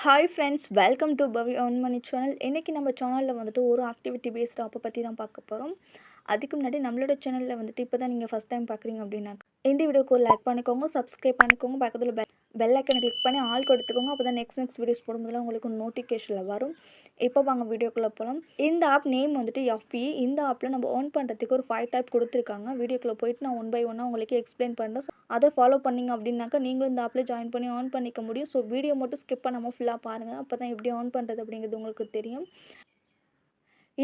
Hi friends welcome to Pavi one money channel இன்றைக்கி நம்ம சேனலில் வந்துட்டு ஒரு ஆக்டிவிட்டி பேஸ்டு ஆப்பை பற்றி தான் பார்க்க போகிறோம் அதுக்கு முன்னாடி நம்மளோட சேனலில் வந்துட்டு இப்போ தான் நீங்கள் ஃபஸ்ட் டைம் பார்க்குறீங்க அப்படின்னா இந்த வீடியோக்கு ஒரு லைக் பண்ணிக்கோங்க சப்ஸ்கிரைப் பண்ணிக்கோங்க பக்கத்தில் பெல் பெல் ஐக்கனை கிளிக் பண்ணி ஆள் கொடுத்துக்கோங்க. அப்போ தான் நெக்ஸ்ட் நெக்ஸ்ட் வீடியோஸ் போடும்போதுலாம் உங்களுக்கு நோட்டிஃபிகேஷனில் வரும். இப்போ வாங்க வீடியோக்குள்ளே போகலாம் இந்த ஆப் நேம் வந்துட்டு எஃப்இ இந்த ஆப்பில் நம்ம ஆன் பண்ணுறதுக்கு ஒரு ஃபைவ் டைப் கொடுத்துருக்காங்க. வீடியோக்குள்ளே போயிட்டு நான் ஒன் பை ஒன்னாக உங்களுக்கு எக்ஸ்பிளைன் பண்ணுறேன் ஸோ அதை ஃபாலோ பண்ணிங்க அப்படின்னாக்கா நீங்களும் இந்த ஆப்பில் ஜாயின் பண்ணி ஆன் பண்ணிக்க முடியும். ஸோ வீடியோ மட்டும் ஸ்கிப் பண்ணாமல் ஃபுல்லாக பாருங்கள் அப்போ தான் எப்படி ஆன் பண்ணுறது அப்படிங்கிறது உங்களுக்கு தெரியும்.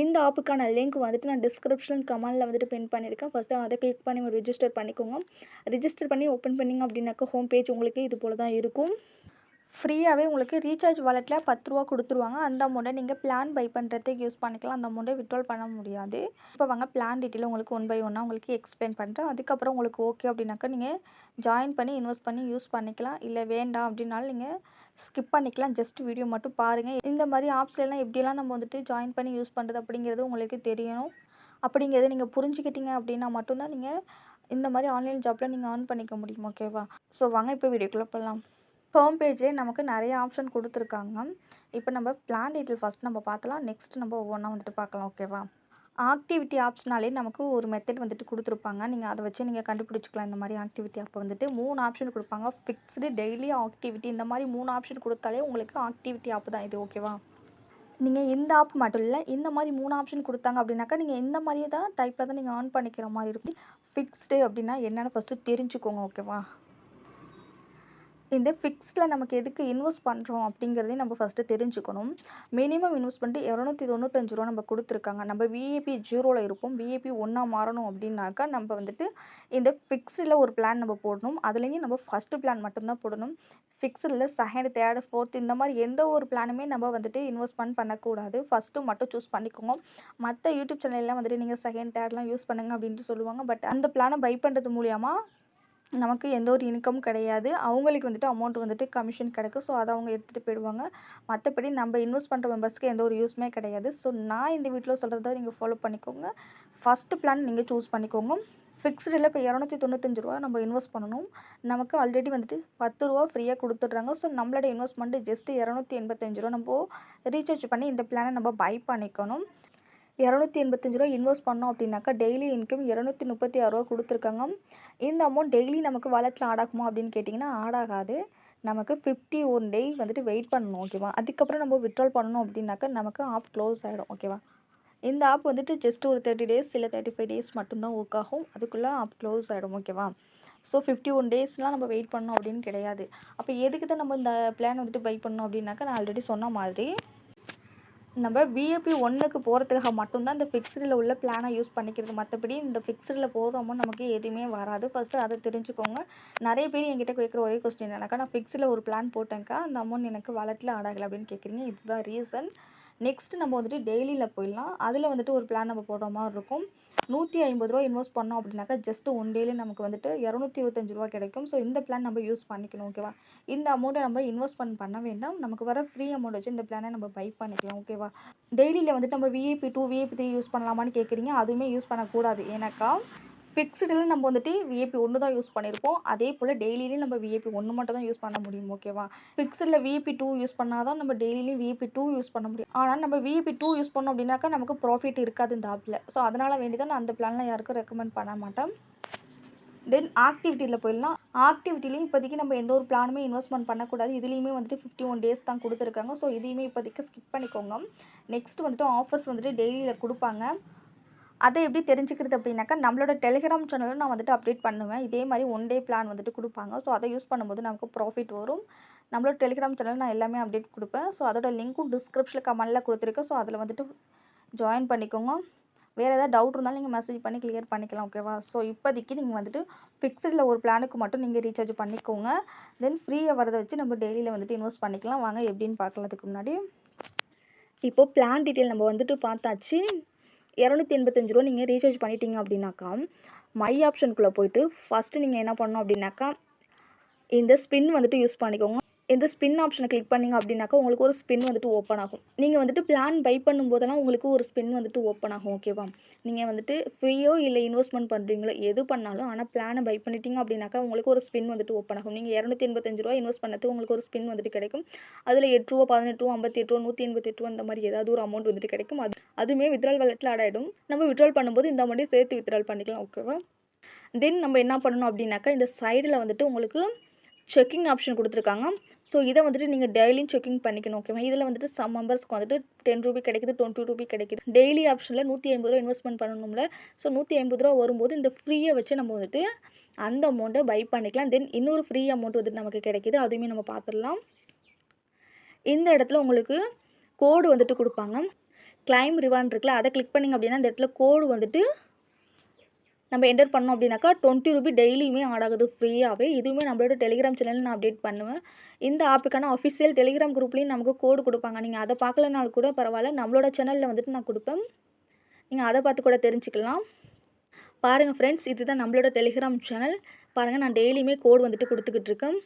இந்த ஆப்புக்கான லிங்க் வந்துட்டு நான் டிஸ்கிரிப்ஷன் கமெண்டில் வந்துட்டு பின் பண்ணியிருக்கேன். ஃபஸ்ட்டு அதை கிளிக் பண்ணி ரிஜிஸ்டர் பண்ணிக்கோங்க. ரிஜிஸ்டர் பண்ணி ஓப்பன் பண்ணிங்க அப்படின்னாக்கா ஹோம் பேஜ் உங்களுக்கு இது போல் தான் இருக்கும். ஃப்ரீயாகவே உங்களுக்கு ரீசார்ஜ் வாலெட்டில் பத்து ரூபா கொடுத்துருவாங்க. அந்த அமௌண்ட்டை நீங்கள் பிளான் பை பண்ணுறதுக்கு யூஸ் பண்ணிக்கலாம். அந்த அமௌண்ட்டை விட்ரால் பண்ண முடியாது. இப்போ வாங்க பிளான் டீட்டெயில் உங்களுக்கு ஒன் பை ஒன்னாக உங்களுக்கு எக்ஸ்பிளைன் பண்ணுறேன் அதுக்கப்புறம் உங்களுக்கு ஓகே அப்படின்னாக்கா நீங்கள் ஜாயின் பண்ணி இன்வெஸ்ட் பண்ணி யூஸ் பண்ணிக்கலாம். இல்லை வேண்டாம் அப்படின்னாலும் நீங்கள் ஸ்கிப் பண்ணிக்கலாம். ஜஸ்ட் வீடியோ மட்டும் பாருங்கள் இந்த மாதிரி ஆப்ஸ்லாம் எப்படியெல்லாம் நம்ம வந்துட்டு ஜாயின் பண்ணி யூஸ் பண்ணுறது அப்படிங்கிறது உங்களுக்கு தெரியணும். அப்படிங்கிறத நீங்கள் புரிஞ்சுக்கிட்டீங்க அப்படின்னா மட்டும்தான் நீங்கள் இந்த மாதிரி ஆன்லைன் ஜாப்பில் நீங்கள் ஆன் பண்ணிக்க முடியும். ஓகேவா ஸோ வாங்க இப்போ வீடியோக்குள்ளே போகலாம் ஹோம் பேஜே நமக்கு நிறைய ஆப்ஷன் கொடுத்துருக்காங்க. இப்போ நம்ம பிளான் டீட்டெயில் ஃபஸ்ட் நம்ம பார்த்தலாம். நெக்ஸ்ட் நம்ம ஒவ்வொன்றா வந்துட்டு பார்க்கலாம். ஓகேவா ஆக்டிவிட்டி ஆப்ஸ்னாலே நமக்கு ஒரு மெத்தட் வந்துட்டு கொடுத்துருப்பாங்க. நீங்கள் அதை வச்சு நீங்கள் கண்டுபிடிச்சிக்கலாம். இந்த மாதிரி ஆக்டிவிட்டி அப்போ வந்துட்டு மூணு ஆப்ஷன் கொடுப்பாங்க. Fixed daily activity. இந்த மாதிரி மூணு ஆப்ஷன் கொடுத்தாலே உங்களுக்கு ஆக்டிவிட்டி ஆப் தான் இது ஓகேவா? நீங்கள் இந்த ஆப் மட்டும் இல்லை இந்த மாதிரி மூணு ஆப்ஷன் கொடுத்தாங்க அப்படின்னாக்கா நீங்கள் இந்த மாதிரியே தான் டைப்பில் தான் நீங்கள் ஆன் பண்ணிக்கிற மாதிரி இருக்கும். ஃபிக்ஸ்டு அப்படின்னா என்னென்னு ஃபஸ்ட்டு தெரிஞ்சுக்கோங்க ஓகேவா? இந்த ஃபிக்ஸில் நமக்கு எதுக்கு இன்வெஸ்ட் பண்ணுறோம் அப்படிங்கிறதையும் நம்ம ஃபஸ்ட்டு தெரிஞ்சுக்கணும். மினிமம் இன்வெஸ்ட்மெண்ட்டு இரநூத்தி தொண்ணூத்தஞ்சு ரூபா நம்ம கொடுத்துருக்காங்க. நம்ம விஏபி ஜீரோவில் இருப்போம். விஏபி ஒன்றா மாறணும் அப்படின்னாக்கா நம்ம வந்துட்டு இந்த ஃபிக்ஸில் ஒரு பிளான் நம்ம போடணும். அதுலேயும் நம்ம ஃபஸ்ட்டு பிளான் மட்டும்தான் போடணும். ஃபிக்ஸில் செகண்ட் தேர்டு ஃபோர்த் இந்த மாதிரி எந்த ஒரு பிளானுமே நம்ம வந்துட்டு இன்வெஸ்ட்மெண்ட் பண்ணக்கூடாது. ஃபஸ்ட்டு மட்டும் சூஸ் பண்ணிக்கோங்க. மற்ற யூடியூப் சேனல்லாம் வந்துட்டு நீங்கள் செகண்ட் தேர்ட்லாம் யூஸ் பண்ணுங்க அப்படின்ட்டு சொல்லுவாங்க. பட் அந்த பிளானை பை பண்ணுறது மூலியமாக நமக்கு எந்த ஒரு இன்கம் கிடையாது. அவங்களுக்கு வந்துட்டு அமௌண்ட் வந்துட்டு கமிஷன் கிடைக்கும். ஸோ அதை அவங்க எடுத்துகிட்டு போயிடுவாங்க. மற்றபடி நம்ம இன்வெஸ்ட் பண்ணுற மெம்பர்ஸ்க்கு எந்த ஒரு யூஸுமே கிடையாது. ஸோ நான் இந்த வீட்டில் சொல்கிறத நீங்கள் ஃபாலோ பண்ணிக்கோங்க. ஃபஸ்ட்டு பிளான் நீங்கள் சூஸ் பண்ணிக்கோங்க. ஃபிக்ஸ்டில் இப்போ இரநூத்தி தொண்ணூத்தஞ்சு ரூபா நம்ம இன்வெஸ்ட் பண்ணணும். நமக்கு ஆல்ரெடி வந்துட்டு பத்து ரூபா ஃப்ரீயாக கொடுத்துட்றாங்க. ஸோ நம்மளோட இன்வெஸ்ட்மெண்ட்டு ஜஸ்ட்டு இரநூத்தி எண்பத்தஞ்சு ரூபா நம்ம ரீசார்ஜ் பண்ணி இந்த பிளானை நம்ம பை பண்ணிக்கணும். இரநூத்தி எண்பத்தஞ்சு ரூபா இன்வெஸ்ட் பண்ணோம் அப்படின்னாக்கா டெய்லி இன்கம் இரநூத்தி முப்பத்தி ஆறு ரூபா கொடுத்துருக்காங்க. இந்த அமௌண்ட் டெய்லி நமக்கு வாலெட்டில் ஆட் ஆகுமா அப்படின்னு கேட்டிங்கன்னா ஆட் ஆகாது நமக்கு ஃபிஃப்டி ஒன் டே வந்துட்டு வெயிட் பண்ணணும் ஓகேவா அதுக்கப்புறம் நம்ம விட்ரால் பண்ணணும் அப்படின்னாக்கா நமக்கு ஆப் க்ளோஸ் ஆகிடும் ஓகேவா இந்த ஆப் வந்துட்டு ஜஸ்ட் ஒரு தேர்ட்டி டேஸ் இல்லை தேர்ட்டி ஃபைவ் டேஸ் மட்டும்தான் ஒர்க் ஆகும். அதுக்குள்ளே ஆப் க்ளோஸ் ஆகிடும் ஓகேவா ஸோ ஃபிஃப்டி ஒன் டேஸ்லாம் நம்ம வெயிட் பண்ணோம் அப்படின்னு கிடையாது. அப்போ எதுக்கு தான் நம்ம இந்த பிளான் வந்துட்டு பை பண்ணோம் அப்படின்னாக்கா நான் ஆல்ரெடி சொன்ன மாதிரி நம்ம விஏபி ஒன்றுக்கு போகிறதுக்காக மட்டும்தான் இந்த ஃபிக்ஸ்டில் உள்ள பிளானை யூஸ் பண்ணிக்கிறது. மற்றபடி இந்த ஃபிக்ஸ்டில் போகிறோமோ நமக்கு எதுவுமே வராது. ஃபஸ்ட்டு அதை தெரிஞ்சுக்கோங்க. நிறைய பேர் என்கிட்ட கேட்குற ஒரே கொஸ்டின் என்னக்கா நான் ஃபிக்ஸில் ஒரு பிளான் போட்டேங்க்கா அந்த அமௌண்ட் எனக்கு வாலெட்டில் ஆடாகலை அப்படின்னு கேட்குறீங்க. இதுதான் ரீசன் நெக்ஸ்ட்டு நம்ம வந்துட்டு டெய்லியில் போயிடலாம். அதில் வந்துட்டு ஒரு பிளான் நம்ம போடுற மாதிரி இருக்கும். நூற்றி ஐம்பது ரூபா இன்வெஸ்ட் பண்ணோம் அப்படின்னாக்கா ஜஸ்ட் ஒன் டேலே நமக்கு வந்துட்டு இரநூத்தி இருபத்தஞ்சு ரூபா கிடைக்கும். ஸோ இந்த பிளான் நம்ம யூஸ் பண்ணிக்கணும் ஓகேவா இந்த அமௌண்ட்டை நம்ம இன்வெஸ்ட்மெண்ட் பண்ண வேண்டாம். நமக்கு வர ஃப்ரீ அமௌண்ட் வச்சு இந்த பிளானை நம்ம பை பண்ணிக்கலாம் ஓகேவா டெய்லியில் வந்துட்டு நம்ம VAP two VAP three use பண்ணலாமான்னு கேட்குறீங்க அதுவுமே யூஸ் பண்ணக்கூடாது. ஏன்னாக்கா ஃபிக்ஸ்டில் நம்ம வந்துட்டு விஏபி ஒன்று தான் யூஸ் பண்ணியிருப்போம் அதே போல் டெய்லியிலையும் நம்ம விஏபி ஒன்று மட்டும் தான் யூஸ் பண்ண முடியும் ஓகேவா ஃபிக்ஸ்டில் விஏபி டூ யூஸ் பண்ணால் தான் நம்ம டெய்லியிலையும் விஏபி டூ யூஸ் பண்ண முடியும். ஆனால் நம்ம விஏபி டூ யூஸ் பண்ணோம் அப்படின்னாக்கா நமக்கு ப்ராஃபிட் இருக்காது இந்த ஆப்பில் ஸோ அதனால் வேண்டி தான் நான் அந்த பிளான்லாம் யாருக்கும் ரெக்கமெண்ட் பண்ண மாட்டேன். தென் ஆக்டிவிட்டியில் போயிடலாம். ஆக்டிவிட்டிலையும் இப்போதைக்கு நம்ம எந்த ஒரு பிளானுமே இன்வெஸ்ட்மெண்ட் பண்ணக்கூடாது. இதுலேயுமே வந்துட்டு ஃபிஃப்டி ஒன் டேஸ் தான் கொடுத்துருக்காங்க. ஸோ இதையுமே இப்போதைக்கு ஸ்கிப் பண்ணிக்கோங்க. நெக்ஸ்ட் வந்துட்டு ஆஃபர்ஸ் வந்துட்டு டெய்லியில் கொடுப்பாங்க. அதை எப்படி தெரிஞ்சுக்கிறது அப்படின்னாக்கா நம்மளோட டெலிகிராம் சேனலும் நான் வந்துட்டு அப்டேட் பண்ணுவேன். இதே மாதிரி ஒன் டே பிளான் வந்துட்டு கொடுப்பாங்க. ஸோ அதை யூஸ் பண்ணும்போது நமக்கு ப்ராஃபிட் வரும். நம்மளோட டெலிகிராம் சேனல் நான் எல்லாமே அப்டேட் கொடுப்பேன். ஸோ அதோட லிங்க்கும் டிஸ்கிரிப்ஷனில் கமெண்டில் கொடுத்துருக்கேன். ஸோ அதில் வந்துட்டு ஜாயின் பண்ணிக்கோங்க. வேறு ஏதாவது டவுட் இருந்தாலும் நீங்கள் மெசேஜ் பண்ணி கிளியர் பண்ணிக்கலாம் ஓகேவா ஸோ இப்போதைக்கு நீங்கள் வந்துட்டு ஃபிக்ஸ்டில் ஒரு பிளானுக்கு மட்டும் நீங்கள் ரீசார்ஜ் பண்ணிக்கோங்க. தென் ஃப்ரீயாக வரதை வச்சு நம்ம டெய்லியில் வந்துட்டு இன்வெஸ்ட் பண்ணிக்கலாம். வாங்க எப்படின்னு பார்க்கலதுக்கு முன்னாடி. இப்போது பிளான் டீட்டெயில் நம்ம வந்துட்டு பார்த்தாச்சு. இரநூத்தி எண்பத்தஞ்சு ரூபா நீங்கள் ரீசார்ஜ் பண்ணிட்டீங்க அப்படின்னாக்கா மை ஆப்ஷனுக்குள்ளே போயிட்டு ஃபஸ்ட்டு நீங்கள் என்ன பண்ணணும் அப்படின்னாக்கா இந்த ஸ்பின் வந்துட்டு யூஸ் பண்ணிக்கோங்க. இந்த ஸ்பின் ஆப்ஷனை கிளிக் பண்ணிங்க அப்படின்னாக்கா உங்களுக்கு ஒரு ஸ்பின் வந்துட்டு ஓப்பன் ஆகும். நீங்கள் வந்துட்டு பிளான் பை பண்ணும்போதெல்லாம் உங்களுக்கு ஒரு ஸ்பின் வந்துட்டு ஓப்பன் ஆகும் ஓகேவா நீங்கள் வந்துட்டு ஃப்ரீயோ இல்லை இன்வெஸ்ட்மெண்ட் பண்ணுறீங்களோ எது பண்ணாலும் ஆனால் பிளானை பை பண்ணிட்டீங்க அப்படின்னாக்கா உங்களுக்கு ஒரு ஸ்பின் வந்துட்டு ஓப்பன் ஆகும். நீங்கள் இரநூத்தி எண்பத்தஞ்சு ரூபா இன்வெஸ்ட் பண்ணது உங்களுக்கு ஒரு ஸ்பின் வந்துட்டு கிடைக்கும். அதில் எட்டு ரூபா பதினெட்டு ரூபா ஐம்பத்தி எட்டு ரூபா நூற்றி எண்பத்தி எட்டு ரூபா அந்த மாதிரி ஏதாவது ஒரு அமௌண்ட் வந்துட்டு கிடைக்கும். அது அதுவுமே வித்ரால் வாலெட்டில் ஆட் ஆகிடும் நம்ம வித்ரால் பண்ணும்போது இந்த அமௌண்ட்டையும் சேர்த்து வித்ரால் பண்ணிக்கலாம் ஓகேவா தென் நம்ம என்ன பண்ணணும் அப்படின்னாக்கா இந்த சைடில் வந்துட்டு உங்களுக்கு செக்கிங் ஆப்ஷன் கொடுத்துருக்காங்க. ஸோ இதை வந்துட்டு நீங்கள் டெய்லியும் செக்கிங் பண்ணிக்கணும் ஓகேவா இதில் வந்துட்டு சம் மெம்பர்ஸ்க்கு வந்துட்டு டென் ரூபி கிடைக்குது டுவெண்ட்டி ரூபி கிடைக்குது. டெய்லி ஆப்ஷனில் நூற்றி ஐம்பது ரூபா இன்வெஸ்ட்மெண்ட் பண்ணணும்ல. ஸோ நூற்றி ஐம்பது ரூபா வரும்போது இந்த ஃப்ரீயை வச்சு நம்ம வந்துட்டு அந்த அமௌண்ட்டை பை பண்ணிக்கலாம். தென் இன்னொரு ஃப்ரீ அமௌண்ட் வந்துட்டு நமக்கு கிடைக்கிது அதுவுமே நம்ம பார்த்துடலாம் இந்த இடத்துல உங்களுக்கு கோடு வந்துட்டு கொடுப்பாங்க. கிளைம் ரிவான் இருக்குல்ல அதை கிளிக் பண்ணிங்க அப்படின்னா இந்த இடத்துல கோடு வந்துட்டு நம்ம என்டர் பண்ணோம் அப்படின்னாக்கா டுவெண்ட்டி ருபி டெய்லியுமே ஆட் ஆகுது ஃப்ரீயாகவே இதுவுமே நம்மளோட டெலிகிராம் சேனலில் நான் அப்டேட் பண்ணுவேன். இந்த ஆப்புக்கான அஃபிஷியல் டெலிகிராம் குரூப்லேயும் நமக்கு கோடு கொடுப்பாங்க. நீங்கள் அதை பார்க்கலனாலும் கூட பரவாயில்ல. நம்மளோட சேனலில் வந்துட்டு நான் கொடுப்பேன். நீங்கள் அதை பார்த்து கூட தெரிஞ்சுக்கலாம். பாருங்கள் ஃப்ரெண்ட்ஸ் இதுதான் நம்மளோட டெலிகிராம் சேனல் பாருங்கள் நான் டெய்லியுமே கோடு வந்துட்டு கொடுத்துக்கிட்டு இருக்கேன்.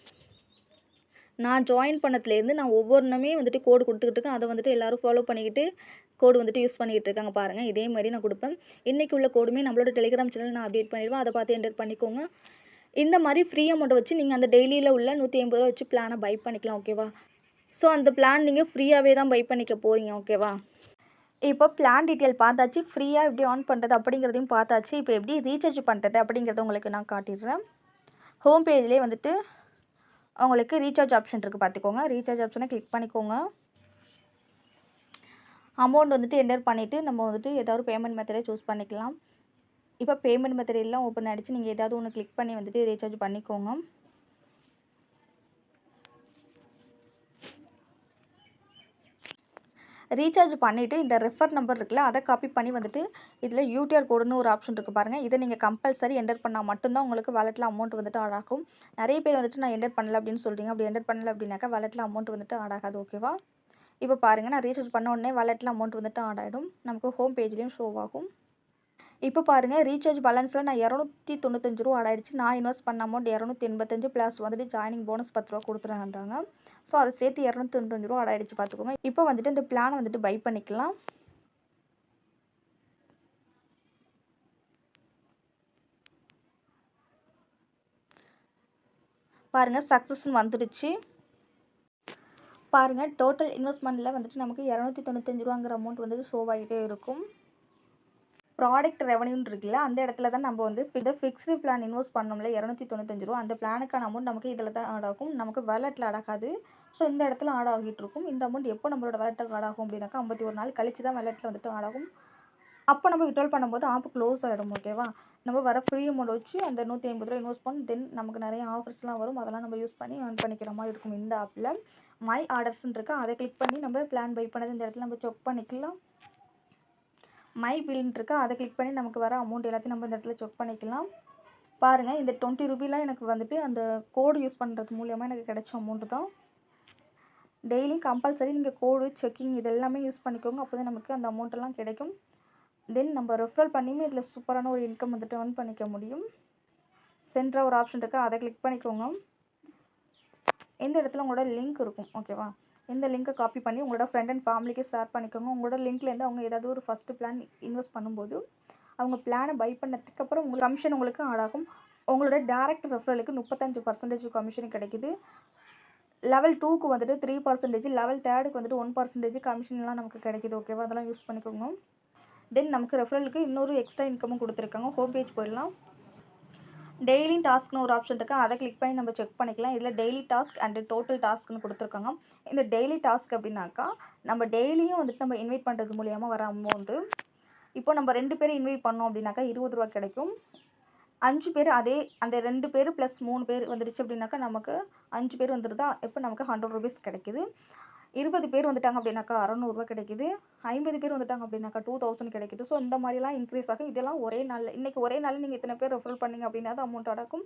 நான் ஜாயின் பண்ணதுலேருந்து நான் ஒவ்வொன்றுமே வந்துட்டு கோடு கொடுத்துக்கிட்டு இருக்கேன். அதை வந்துட்டு எல்லோரும் ஃபாலோ பண்ணிக்கிட்டு கோடு வந்துட்டு யூஸ் பண்ணிக்கிட்டு இருக்காங்க பாருங்கள் இதே மாதிரி நான் கொடுப்பேன். இன்றைக்கி உள்ள கோடுமே நம்மளோட டெலிகிராம் சேனல் நான் அப்டேட் பண்ணிடுவேன். அதை பார்த்து என்டர் பண்ணிக்கோங்க. இந்த மாதிரி ஃப்ரீ அமௌண்ட்டை வச்சு நீங்கள் அந்த டெய்லியில் உள்ள நூற்றி ஐம்பது ரூபா வச்சு பிளானை பை பண்ணிக்கலாம் ஓகேவா ஸோ அந்த பிளான் நீங்கள் ஃப்ரீயாகவே தான் பை பண்ணிக்க போகிறீங்க ஓகேவா இப்போ பிளான் டீட்டெயில் பார்த்தாச்சு. ஃப்ரீயாக எப்படி ஆன் பண்ணுறது அப்படிங்கிறதையும் பார்த்தாச்சு. இப்போ எப்படி ரீசார்ஜ் பண்ணுறது அப்படிங்கிறத உங்களுக்கு நான் காட்டிடுறேன். ஹோம் பேஜ்லேயே வந்துட்டு உங்களுக்கு ரீசார்ஜ் ஆப்ஷன் இருக்குது பார்த்துக்கோங்க. ரீசார்ஜ் ஆப்ஷனை கிளிக் பண்ணிக்கோங்க. அமௌண்ட் வந்துட்டு என்டர் பண்ணிவிட்டு நம்ம வந்துட்டு ஏதாவது பேமெண்ட் மெத்தடை சூஸ் பண்ணிக்கலாம். இப்போ பேமெண்ட் மெத்தட் எல்லாம் ஓப்பன் ஆகிடுச்சு நீங்கள் ஏதாவது ஒன்று கிளிக் பண்ணி வந்துட்டு ரீசார்ஜ் பண்ணிக்கோங்க. ரீசார்ஜ் பண்ணிவிட்டு இந்த ரெஃபர் நம்பர் இருக்குல்ல அதை காப்பி பண்ணி வந்துட்டு இதில் யூடிஆர் கோடுன்னு ஒரு ஆப்ஷன் இருக்குது பாருங்கள் இதை நீங்கள் கம்பல்சரி என்டர் பண்ணால் மட்டும்தான் உங்களுக்கு வாலெட்டில் அமௌண்ட் வந்துட்டு ஆட் ஆகும். நிறைய பேர் வந்துட்டு நான் என்டர் பண்ணல அப்படின்னு சொல்கிறீங்க அப்படி என்டர் பண்ணல அப்படின்னாக்கா வாலெட்டில் அமௌண்ட் வந்துட்டு ஆட் ஆகாது ஓகேவா இப்போ பாருங்கள் நான் ரீசார்ஜ் பண்ண உடனே வாலெட்டில் அமௌண்ட் வந்துட்டு ஆட் ஆகிடும் நமக்கு ஹோம் பேஜ்லேயும் ஷோ ஆகும். இப்போ பாருங்கள் ரீசார்ஜ் பேலன்ஸில் நான் இரநூத்தி தொண்ணூத்தஞ்சு ரூபா ஆடாயிடுச்சு. ஆயிடுச்சு நான் இன்வெஸ்ட் பண்ண அமௌண்ட் இரநூத்தி எண்பத்தஞ்சு ப்ளஸ் வந்துட்டு ஜாயினிங் போனஸ் பத்து ரூபா கொடுத்துருந்தாங்க. ஸோ அதை சேர்த்து இரநூத்தி தொண்ணூத்தஞ்சு ரூபா ஆடாயிடுச்சு ஆயிடுச்சு பார்த்துக்கோங்க இப்போ வந்துட்டு இந்த பிளானை வந்துட்டு பை பண்ணிக்கலாம். பாருங்கள் சக்ஸஸ்ன்னு வந்துடுச்சு. பாருங்கள் டோட்டல் இன்வெஸ்ட்மெண்ட்டில் வந்துட்டு நமக்கு இரநூத்தி தொண்ணூத்தஞ்சு ரூபாங்கிற அமௌண்ட் வந்துட்டு ஷோவாகிட்டே இருக்கும். ப்ராடக்ட் ரெவன்யூன்னு இருக்குல்ல அந்த இடத்துல தான் நம்ம வந்து இந்த ஃபிக்ஸ்டு பிளான் இன்வெஸ்ட் பண்ணோம்ல இரநூத்தி தொண்ணூத்தஞ்சு ரூபா அந்த பிளானுக்கான அமௌண்ட் நமக்கு இதில் தான் ஆட் ஆகும். நமக்கு வேலெட்டில் ஆட் ஆகாது. ஸோ இந்த இடத்துல ஆட் ஆகிட்டு இருக்கும். இந்த அமௌண்ட் எப்போ நம்மளோட வேலெட்டில் ஆட் ஆகும் அப்படின்னாக்கா ஐம்பத்தி ஒரு நாள் கழிச்சு தான் வேலெட்டில் வந்துட்டு ஆட் ஆகும். அப்போ நம்ம விட்ரால் பண்ணும்போது ஆப் க்ளோஸ் ஆகிடும் ஓகேவா நம்ம வர ஃப்ரீ அமௌண்ட் வச்சு அந்த நூற்றி ஐம்பது ரூபா இன்வெஸ்ட் பண்ணி தென் நமக்கு நிறைய ஆஃபர்ஸ்லாம் வரும். அதெல்லாம் நம்ம யூஸ் பண்ணி ஏர்ன் பண்ணிக்கிற மாதிரி இருக்கும் இந்த ஆப்பில் மை ஆர்டர்ஸ்ன்னு இருக்கா அதை கிளிக் பண்ணி நம்ம பிளான் பை பண்ணது இந்த இடத்துல நம்ம செக் பண்ணிக்கலாம். மை பில்னு இருக்கா அதை கிளிக் பண்ணி நமக்கு வர அமௌண்ட் எல்லாத்தையும் நம்ம இந்த இடத்துல செக் பண்ணிக்கலாம். பாருங்கள் இந்த டுவெண்ட்டி ருபீலாம் எனக்கு வந்துட்டு அந்த கோடு யூஸ் பண்ணுறது மூலியமாக எனக்கு கிடைச்ச அமௌண்ட்டு தான். டெய்லியும் கம்பல்சரி நீங்கள் கோடு செக்கிங் இது எல்லாமே யூஸ் பண்ணிக்கோங்க அப்போ தான் நமக்கு அந்த அமௌண்ட்டெல்லாம் கிடைக்கும். தென் நம்ம ரெஃபரல் பண்ணியுமே இதில் சூப்பரான ஒரு இன்கம் வந்துட்டு ஏர்ன் பண்ணிக்க முடியும். சென்டராக ஒரு ஆப்ஷன் இருக்குது அதை கிளிக் பண்ணிக்கோங்க. இந்த இடத்துல உங்களோட லிங்க் இருக்கும் ஓகேவா இந்த லிங்க்கை காப்பி பண்ணி உங்களோட ஃப்ரெண்ட் அண்ட் ஃபேமிலிக்கு ஷேர் பண்ணிக்கோங்க. உங்களோட லிங்க்லேருந்து அவங்க ஏதாவது ஒரு ஃபஸ்ட்டு பிளான் இன்வெஸ்ட் பண்ணும்போது அவங்க பிளானை பை பண்ணதுக்கு அப்புறம் உங்களுக்கு கமிஷன் உங்களுக்கு ஆடாகும் உங்களோட டேரக்ட் ரெஃபரலுக்கு முப்பத்தஞ்சு பர்சன்டேஜ் கமிஷன் கிடைக்குது. லெவல் டூக்கு வந்துட்டு த்ரீ பர்சன்டேஜ் லெவல் தேர்டுக்கு வந்துட்டு ஒன் பர்சன்டேஜ் கமிஷன்லாம் நமக்கு கிடைக்குது. ஓகேவா அதெல்லாம் யூஸ் பண்ணிக்கோங்க. தென் நமக்கு ரெஃபரலுக்கு இன்னொரு எக்ஸ்ட்ரா இன்கமும் கொடுத்துருக்காங்க. ஹோம் பேஜ் போயிடலாம். டெய்லி டாஸ்க்னு ஒரு ஆப்ஷன் இருக்குது அதை கிளிக் பண்ணி நம்ம செக் பண்ணிக்கலாம். இதில் டெய்லி டாஸ்க் அண்டு டோட்டல் டாஸ்க்னு கொடுத்துருக்காங்க. இந்த டெய்லி டாஸ்க் அப்படின்னாக்கா நம்ம டெய்லியும் வந்துட்டு நம்ம இன்வைட் பண்ணுறது மூலியமாக வர அமௌண்ட்டு இப்போ நம்ம ரெண்டு பேரும் இன்வைட் பண்ணோம் அப்படின்னாக்கா இருபது ரூபா கிடைக்கும். அஞ்சு பேர் அதே அந்த ரெண்டு பேர் ப்ளஸ் மூணு பேர் வந்துடுச்சு அப்படின்னாக்கா நமக்கு அஞ்சு பேர் வந்துடுதா இப்போ நமக்கு ஹண்ட்ரட் ருபீஸ் கிடைக்குது. இருபது பேர் வந்துட்டாங்க அப்படின்னாக்கா அறநூறுவா கிடைக்குது. ஐம்பது பேர் வந்துட்டாங்க அப்படின்னாக்கா டூ தௌசண்ட் கிடைக்குது. ஸோ இந்த மாதிரிலாம் இன்க்ரீஸ் ஆகும். இதெல்லாம் ஒரே நாளில் இன்றைக்கி ஒரே நாளில் நீங்கள் இத்தனை பேர் ரெஃபரல் பண்ணீங்க அப்படின்னா தான் அமௌண்ட் அடக்கும்.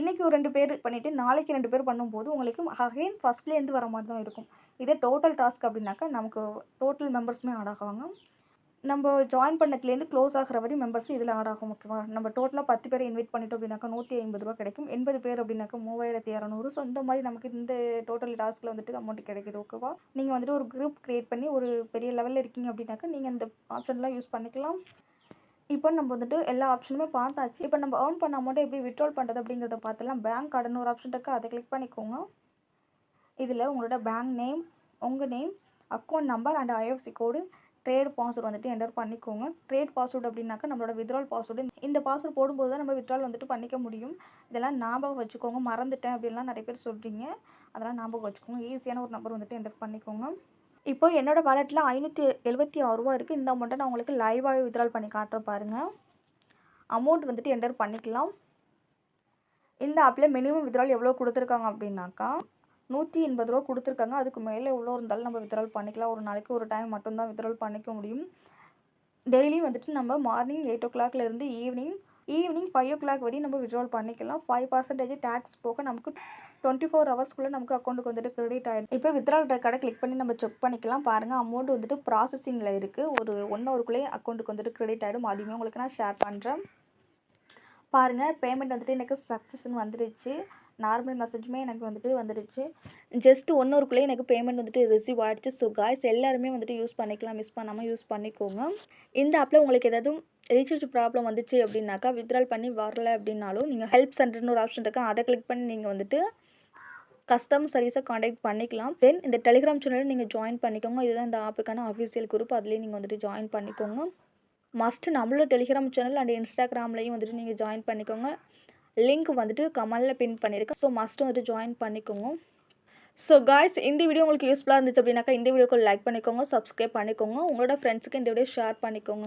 இன்றைக்கி ஒரு ரெண்டு பேர் பண்ணிவிட்டு நாளைக்கு ரெண்டு பேர் பண்ணும்போது உங்களுக்கு அகைன் ஃபஸ்ட்லேருந்து வர மாதிரி தான் இருக்கும். இதே டோட்டல் டாஸ்க் அப்படின்னாக்கா நமக்கு டோட்டல் மெம்பர்ஸுமே ஆட் ஆகுவாங்க. நம்ம ஜாயின் பண்ணதுலேருந்து க்ளோஸ் ஆகிற வரையும் மெம்பர்ஸ் இதில் ஆட் ஆகும் ஓகேவா நம்ம டோட்டலாக பத்து பேரை இன்வைட் பண்ணிட்டோம் அப்படின்னாக்கா நூற்றி ஐம்பது ரூபா கிடைக்கும். எண்பது பேர் அப்படின்னாக்கா மூவாயிரத்தி இரநூறு ஸோ இந்த மாதிரி நமக்கு இந்த டோட்டல் டாஸ்கில் வந்துட்டு அமௌண்ட் கிடைக்குது ஓகேவா நீங்கள் வந்துட்டு ஒரு குரூப் க்ரியேட் பண்ணி ஒரு பெரிய லெவலில் இருக்கீங்க அப்படின்னாக்கா நீங்கள் இந்த ஆப்ஷன்லாம் யூஸ் பண்ணிக்கலாம். இப்போ நம்ம வந்துட்டு எல்லா ஆப்ஷனுமே பார்த்தாச்சு. இப்போ நம்ம ஏர்ன் பண்ண அமௌண்ட்டை எப்படி விட்ரால் பண்ணுறது அப்படிங்கிறத பார்த்துலாம் பேங்க் கார்டுன்னு ஒரு ஆப்ஷன் இருக்குது அதை கிளிக் பண்ணிக்கோங்க. இதில் உங்களோட பேங்க் நேம் உங்கள் name account number and IFSC code trade password வந்துட்டு என்டர் பண்ணிக்கோங்க. ட்ரேட் பாஸ்வேர்டு அப்படின்னாக்கா நம்மளோட வித்ரால் பாஸ்வேர்டு இந்த பாஸ்வேர்டு போடும்போது தான் நம்ம வித்ரால் வந்துட்டு பண்ணிக்க முடியும். இதெல்லாம் ஞாபகம் வச்சுக்கோங்க. மறந்துட்டேன் அப்படின்லாம் நிறைய பேர் சொல்கிறீங்க அதெல்லாம் ஞாபகம் வச்சுக்கோங்க. ஈஸியான ஒரு நம்பர் வந்துட்டு என்டர் பண்ணிக்கோங்க. இப்போ என்னோடய வாலெட்டில் ஐநூற்றி எழுபத்தி ஆறு ரூபா இருக்குது இந்த அமௌண்ட்டை நான் உங்களுக்கு லைவாகவே வித்ரால் பண்ணி காட்டுற பாருங்கள் அமௌண்ட் வந்துட்டு என்டர் பண்ணிக்கலாம். இந்த ஆப்பில் மினிமம் வித்ரால் எவ்வளோ கொடுத்துருக்காங்க அப்படின்னாக்கா நூற்றி எண்பது ரூபா கொடுத்துருக்காங்க. அதுக்கு மேலே எவ்வளோ இருந்தாலும் நம்ம வித்ட்ரால் பண்ணிக்கலாம். ஒரு நாளைக்கு ஒரு டைம் மட்டும்தான் வித்ட்ரால் பண்ணிக்க முடியும். டெய்லி வந்துட்டு நம்ம மார்னிங் எயிட் ஓ கிளாக்லேருந்து evening evening five o'clock வரையும் நம்ம வித்ட்ரால் பண்ணிக்கலாம். ஃபைவ் பர்சன்டேஜ் டேக்ஸ் போக நமக்கு டுவெண்ட்டி ஃபோர் ஹவர்ஸ்க்குள்ளே நமக்கு அக்கௌண்ட்டுக்கு வந்துட்டு கிரெடிட் ஆகிடும் இப்போ வித்ரால் கடை கிளிக் பண்ணி நம்ம செக் பண்ணிக்கலாம். பாருங்கள் அமௌண்ட் வந்துட்டு ப்ராசஸிங்கில் இருக்குது ஒரு ஒன் ஹவருக்குள்ளேயே அக்கௌண்ட்டுக்கு வந்துட்டு கிரெடிட் ஆகிடும் அதுவுமே உங்களுக்கு நான் ஷேர் பண்ணுறேன் பாருங்கள் பேமெண்ட் வந்துட்டு எனக்கு சக்ஸஸ்ன்னு வந்துடுச்சு நார்மல் மெசேஜுமே எனக்கு வந்துட்டு வந்துடுச்சு. ஜஸ்ட் ஒன் ஹவருக்குள்ளேயே எனக்கு பேமெண்ட் வந்துட்டு ரிசீவ் ஆகிடுச்சு ஸோ காய்ஸ் எல்லாருமே வந்துட்டு யூஸ் பண்ணிக்கலாம். மிஸ் பண்ணாமல் யூஸ் பண்ணிக்கோங்க. இந்த ஆப்பில் உங்களுக்கு ஏதாவது ரீசார்ஜ் ப்ராப்ளம் வந்துச்சு அப்படின்னாக்கா வித்ட்ரால் பண்ணி வரல அப்படின்னாலும் நீங்கள் ஹெல்ப் சென்டர்னு ஒரு ஆப்ஷன் இருக்கா. அதை கிளிக் பண்ணி நீங்கள் வந்துட்டு கஸ்டமர் சர்வீஸை காண்டாக்ட் பண்ணிக்கலாம். தென் இந்த டெலிகிராம் சேனலில் நீங்கள் ஜாயின் பண்ணிக்கோங்க. இதுதான் இந்த ஆப்புக்கான அஃபிஷியல் குரூப் அதுலேயே நீங்கள் வந்துட்டு ஜாயின் பண்ணிக்கோங்க. மஸ்ட் நம்மளோட டெலிகிராம் சேனல் அண்ட் இன்ஸ்டாகிராம்லேயும் வந்துட்டு நீங்கள் ஜாயின் பண்ணிக்கோங்க. லிங்க் வந்துட்டு கமலில் பின் பண்ணியிருக்கேன் ஸோ மஸ்ட்டு வந்துட்டு ஜாயின் பண்ணிக்கோங்க. ஸோ காய்ஸ் இந்த வீடியோ உங்களுக்கு யூஸ்ஃபுல்லாக இருந்துச்சு அப்படின்னாக்கா இந்த வீடியோக்கு லைக் பண்ணிக்கோங்க சப்ஸ்கிரைப் பண்ணிக்கோங்க. உங்களோட ஃப்ரெண்ட்ஸுக்கு இந்த வீடியோ ஷேர் பண்ணிக்கோங்க.